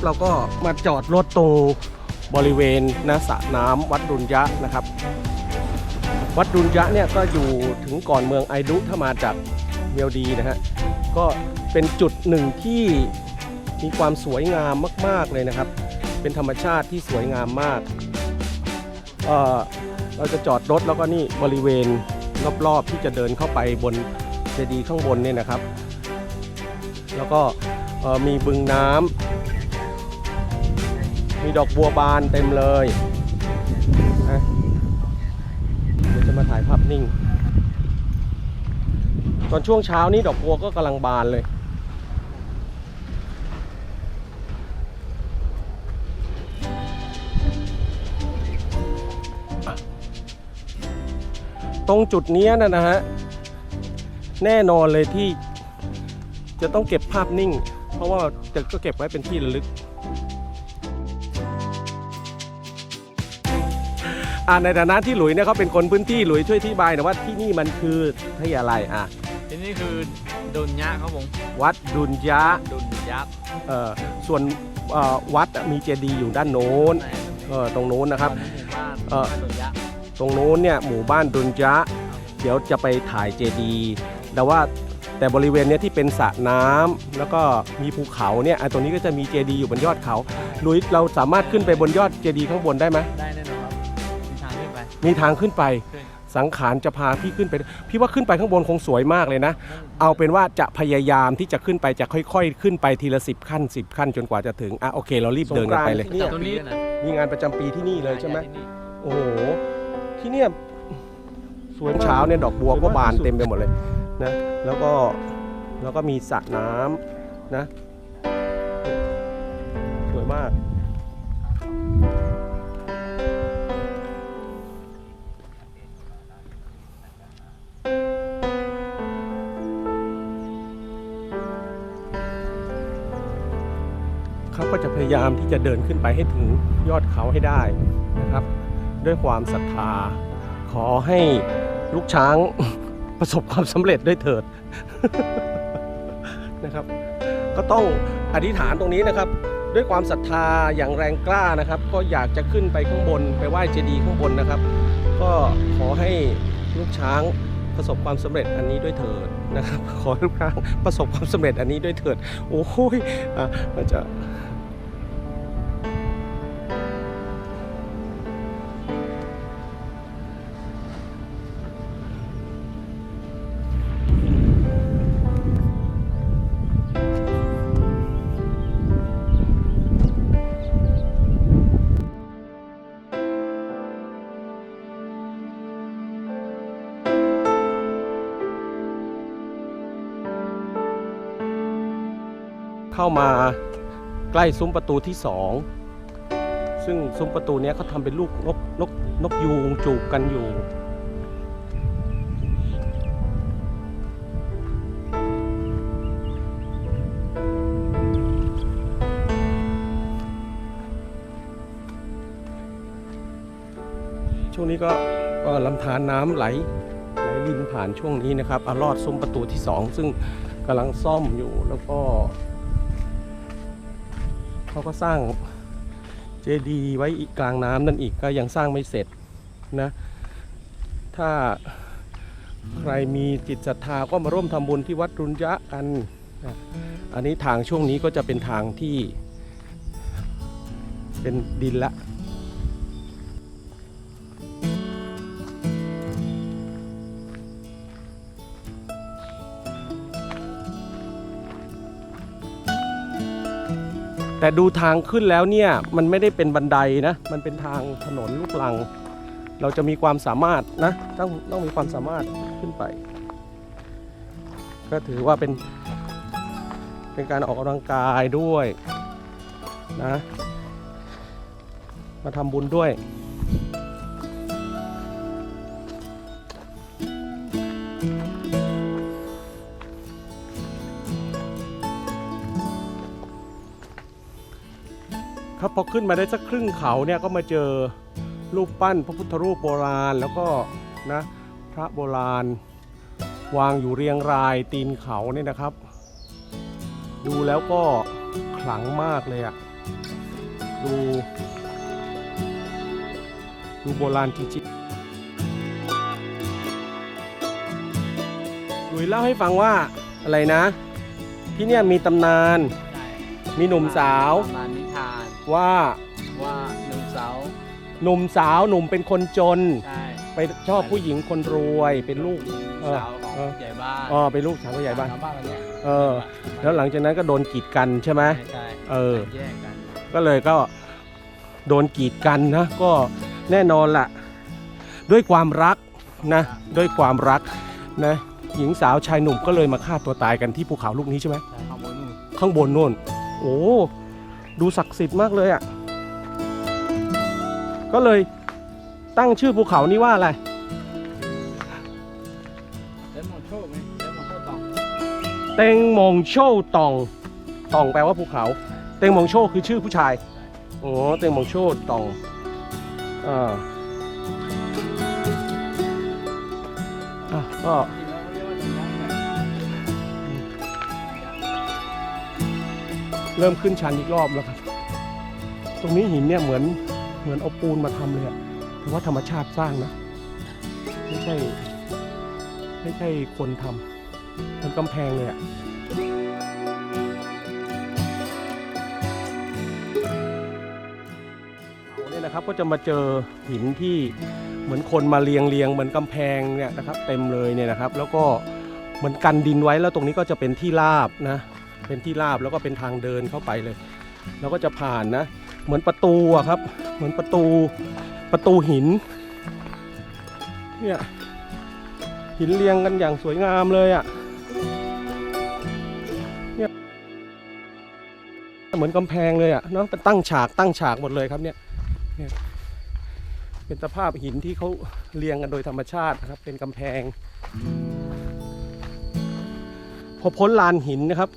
ับเราก็มาจอดรถตรงบริเวณนสระน้ำวัดดุลยะนะครับ วัดดุลยะเนี่ยก็อยู่ถึงก่อนเมืองไอดุถ้ามาจากเมียวดีนะฮะก็เป็นจุดหนึ่งที่มีความสวยงามมาก ๆเลยนะครับ เป็นธรรมชาติที่สวยงามมากเเราจะจอดรถแล้วก็นี่บริเวณรอบๆที่จะเดินเข้าไปบนเจดีย์ข้างบนเนี่ยนะครับ แล้วก็มีบึงน้ำ มีดอกบัวบานเต็มเลยนะเดี๋ยวจะมาถ่ายภาพนิ่ง ตอนช่วงเช้านี้ดอกบัวก็กำลังบานเลยตรงจุดนี้นะนะฮะแน่นอนเลยที่จะต้องเก็บภาพนิ่ง เพราะว่าจะก็เก็บไว้เป็นที่ระลึก อ่าในฐานะที่หลุยเนี่ยเขาเป็นคนพื้นที่หลุยช่วยที่บายหนะว่าที่นี่มันคือที่อะไรอะที่นี่คือดุนยะครับผมวัดดุลยะดุนยักษ์เอ่อส่วนเอ่อวัดอะมีเจดีย์อยู่ด้านโน้นในเออตรงโน้นนะครับหมู่บ้านเอ่อ ดุนยักษ์ตรงโน้นเนี่ยหมู่บ้านดุลยะเดี๋ยวจะไปถ่ายเจดีย์แต่ว่าแต่บริเวณเนี้ยที่เป็นสระน้ำแล้วก็มีภูเขาเนี่ยไอ้ตรงนี้ก็จะมีเจดีย์อยู่บนยอดเขาลุยเราสามารถขึ้นไปบนยอดเจดีย์ข้างบนได้ไหมได้ มีทางขึ้นไปขึ้นสังขารจะพาพี่ขึ้นไป พี่ว่าขึ้นไปข้างบนคงสวยมากเลยนะ เอาเป็นว่าจะพยายามที่จะขึ้นไปจะค่อย ๆ ขึ้นไปทีละสิบขั้นสิบขั้นจนกว่าจะถึงอะโอเคเรารีบเดินกันไปเลยแต่ตรงนี้นะมีงานประจำปีที่นี่เลยใช่ไหมที่นี่โอ้โหที่เนี่ยสวยเช้าเนี่ยดอกบัวก็บานเต็มไปหมดเลยนะแล้วก็แล้วก็มีสระน้ำนะ สวยมาก ยายามที่จะเดินขึ้นไปให้ถึงยอดเขาให้ได้นะครับ ด้วยความศรัทธา ขอให้ลูกช้างประสบความสำเร็จด้วยเถิดนะครับ ก็ต้องอธิษฐานตรงนี้นะครับ ด้วยความศรัทธาอย่างแรงกล้านะครับ ก็อยากจะขึ้นไปข้างบน ไปไหว้เจดีย์ข้างบนนะครับ ก็ขอให้ลูกช้างประสบความสำเร็จอันนี้ด้วยเถิดนะครับ ขอให้ลูกช้างประสบความสำเร็จอันนี้ด้วยเถิด โอ้ยอะอาจจะ เข้ามาใกล้ซุ้มประตูที่สองซึ่งซุ้มประตูนี้เขาทำเป็นลูกนกนกนกยูงจูบกันอยู่ ช่วงนี้ก็ลำธารน้ำไหลไหลรินผ่านช่วงนี้นะครับอารอดซุ้มประตูที่สองซึ่งกำลังซ่อมอยู่แล้วก็ เขาก็สร้างเจดีย์ไว้กกลางน้ำนั่นอีกก็ยังสร้างไม่เสร็จนะ ถ้าใครมีจิตศรัทธาก็มาร่วมทำบุญที่วัดรุนยะกันนะอันนี้ทางช่วงนี้ก็จะเป็นทางที่เป็นดินละ แต่ดูทางขึ้นแล้วเนี่ยมันไม่ได้เป็นบันไดนะ มันเป็นทางถนนลูกลัง เราจะมีความสามารถนะต้องต้องมีความสามารถขึ้นไป ก็ถือว่าเป็นเป็นการออกกำลังกายด้วยนะ มาทำบุญด้วย ขึ้นมาได้สักครึ่งเขาเนี่ยก็มาเจอรูปปั้นพระพุทธรูปโบราณแล้วก็นะพระโบราณ วางอยู่เรียงรายตีนเขาเนี่ยนะครับ ดูแล้วก็ขลังมากเลยอะ่ะดูดูโบราณจริงๆหลุยเล่าให้ฟังว่าอะไรนะ ที่เนี่ยมีตำนานใช่มีหนุ่มสาวประมาณนิทาน ว่าว่าหนุ่มสาวหนุ่มสาวหนุ่มเป็นคนจน ใช่ไปชอบผู้หญิงคนรวยเป็นลูก เออสาวของเออใหญ่บ้านอ๋อเป็นลูกสาวผู้ใหญ่บ้านชวบ้านอะไรเนี้ยเออ แล้วหลังจากนั้นก็โดนกีดกันใช่ไหม ใช่ใช่เออ แยกกันก็เลยก็โดนกีดกันนะก็แน่นอนล่ะด้วยความรักนะด้วยความรักนะหญิงสาวชายหนุ่มก็เลยมาฆ่าตัวตายกันที่ภูเขาลูกนี้ใช่ไหม ใช่ข้างบนนู่นข้างบนโน่น โอ้ ดูศักดิ์สิทธิ์มากเลยอะ่ะ ก็เลยตั้งชื่อภูเขานี้ว่าอะไรเล่นมอนโชไหมเล่นมอนโชตองเต็งมงโชตองตองแปลว่าภูเขา เต็งมงโชคือชื่อผู้ชายโอ้เต็งมงโชตองอ่าอะก็ เริ่มขึ้นชันอีกรอบแล้วครับ ตรงนี้หินเนี่ยเหมือนเหมือนเอาปูนมาทำเลยอะแต่ว่าธรรมชาติสร้างนะ ไม่ใช่ ไม่ใช่คนทำเป็นกำแพงเลยอะเขาเนี่ยนะครับก็จะมาเจอหินที่เหมือนคนมาเรียงเรียงเหมือนกำแพงเนี่ยนะครับ เต็มเลยเนี่ยนะครับ แล้วก็เหมือนกันดินไว้แล้วตรงนี้ก็จะเป็นที่ราบนะ เป็นที่ราบแล้วก็เป็นทางเดินเข้าไปเลย แล้วก็จะผ่านนะ เหมือนประตูอะครับ เหมือนประตูประตูหินเนี่ยหินเรียงกันอย่างสวยงามเลยอะเนี่ยเหมือนกำแพงเลยอะเนาะเป็นตั้งฉากตั้งฉากหมดเลยครับเนี่ยเนี่ยเป็นสภาพหินที่เขาเรียงกันโดยธรรมชาตินะครับ เป็นกำแพง พอพ้นลานหินนะครับ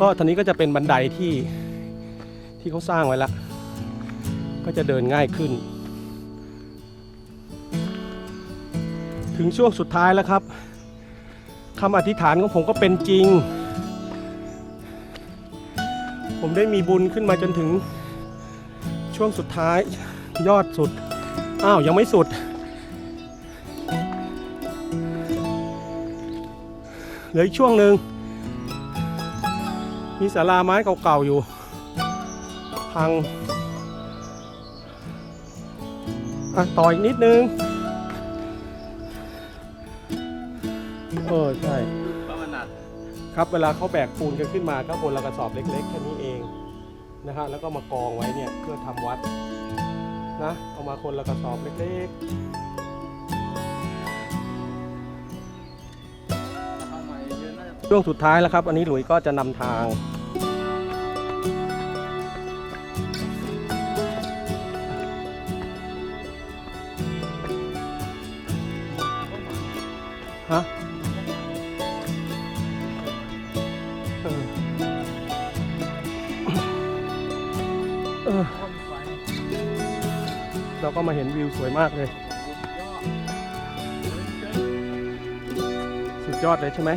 ก็ตอนนี้ก็จะเป็นบันไดที่ที่เขาสร้างไว้ละก็จะเดินง่ายขึ้น ถึงช่วงสุดท้ายแล้วครับคำอธิษฐานของผมก็เป็นจริง ผมได้มีบุญขึ้นมาจนถึงช่วงสุดท้ายยอดสุด อ้าว ยังไม่สุด เหลืออีกช่วงหนึ่ง มีศาลาไม้เก่าๆอยู่ พังอะต่ออีกนิดนึง เออใช่ครับเวลาเขาแบกปูนกันขึ้นมาก็บนละกระสอบเล็ก ๆ แค่นี้เองนะฮะแล้วก็มากองไว้เนี่ยเพื่อทำวัดนะเอามาคนละกระสอบเล็กเช่วงสุดท้ายแล้วครับ อันนี้หลุยก็จะนำทางฮะเออเออพ่นไฟเราก็มาเห็นวิวสวยมากเลยยอดสุดยอดเลยใช่ไหม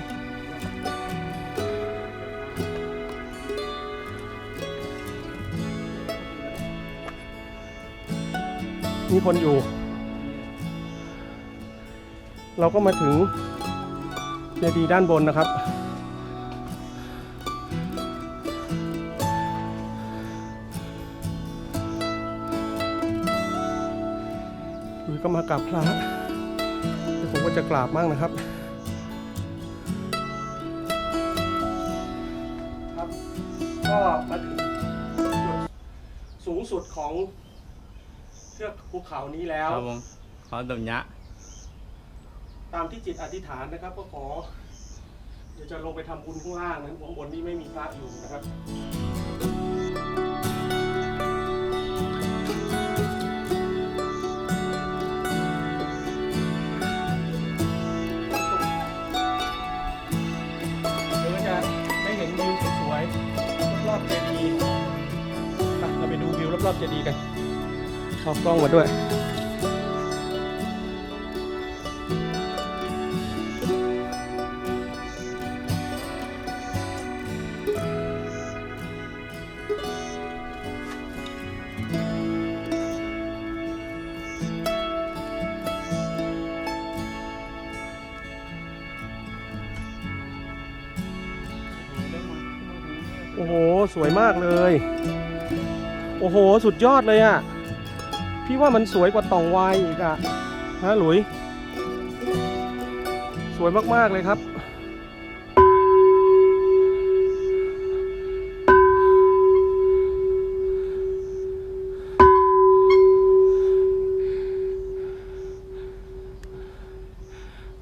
มีคนอยู่ เราก็มาถึงเจดีย์ด้านบนนะครับหรือก็มากราบพระเดี๋ยวผมก็จะกราบมั่งนะครับก็มาถึงจุดสูงสุดของ เทือกภูเขานี้แล้ว ครับผมขอดมยักษ์ตามที่จิตอธิษฐานนะครับ ก็ขอ เดี๋ยวจะลงไปทำบุญข้างล่างนะข้างบนนี้ไม่มีพระอยู่นะครับ เดี๋ยวก็จะได้เห็นวิวสวยๆรอบๆเจดีย์ไปเราไปดูวิวรอบๆเจดีย์กัน เอากล้องมาด้วยโอ้โห สวยมากเลย โอ้โห สุดยอดเลยอะ่ะ พี่ว่ามันสวยกว่าตองวายอีกอะ่ะฮะหลุย สวยมาก ๆ เลยครับ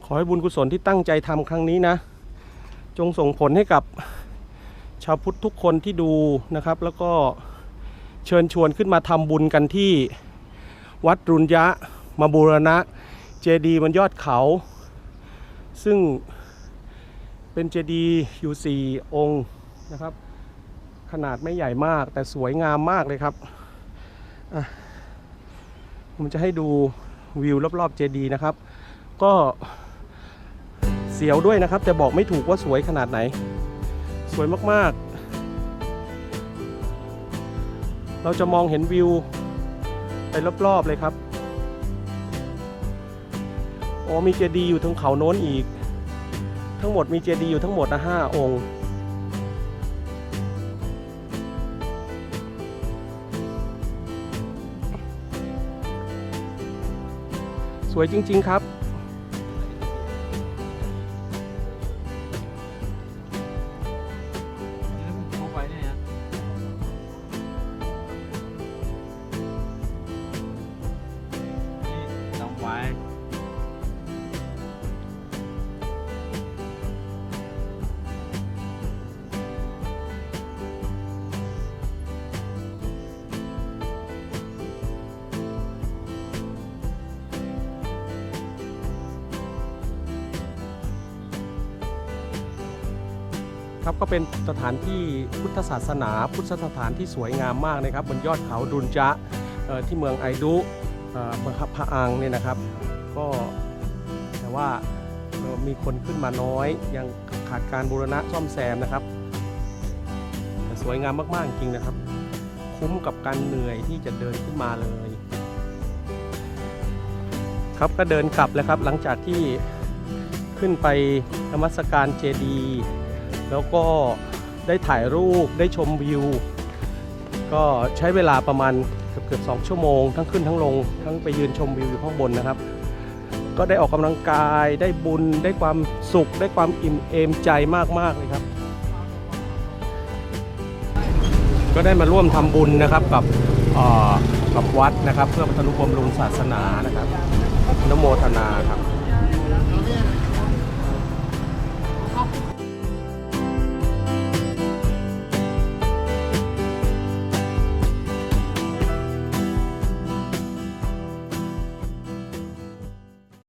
ขอให้บุญกุศลที่ตั้งใจทำครั้งนี้นะ จงส่งผลให้กับชาวพุทธทุกคนที่ดูนะครับ แล้วก็เชิญชวนขึ้นมาทำบุญกันที่ วัดรุนยะมาบูรณะ เจดีย์บนยอดเขา ซึ่งเป็นเจดีย์อยู่สี่องค์นะครับ ขนาดไม่ใหญ่มากแต่สวยงามมากเลยครับผมจะให้ดูวิวรอบๆเจดีย์นะครับ ก็เสียวด้วยนะครับ แต่บอกไม่ถูกว่าสวยขนาดไหน สวยมากๆ เราจะมองเห็นวิว ไปรอบๆเลยครับอ๋อมีเจดีย์อยู่ทางเขาโน้นอีก ทั้งหมดมีเจดีย์อยู่ทั้งหมดนะห้าองค์สวยจริง ๆ ครับ ครับก็เป็นสถานที่พุทธศาสนา พุทธสถานที่สวยงามมากนะครับบนยอดเขาดุนจะที่เมืองไอดุเมืองพะอังเนี่ยนะครับ ก็แต่ว่ามีคนขึ้นมาน้อย ยังขาดการบูรณะซ่อมแซมนะครับแต่สวยงามมากๆจริงนะครับ คุ้มกับการเหนื่อยที่จะเดินขึ้นมาเลย ครับก็เดินกลับแล้วครับหลังจากที่ขึ้นไปนมัสการเจดีย์ แล้วก็ได้ถ่ายรูปได้ชมวิว ก็ใช้เวลาประมาณเกือบเกือบสองชั่วโมง ทั้งขึ้นทั้งลง ทั้งไปยืนชมวิวอยู่ข้างบนนะครับ ก็ได้ออกกำลังกายได้บุญได้ความสุข ได้ความอิ่มเอมใจมากๆเลยครับ ก็ได้มาร่วมทำบุญนะครับกับกับวัดนะครับ เพื่อพัฒนุบำรุงศาสนานะครับนโมทนาครับ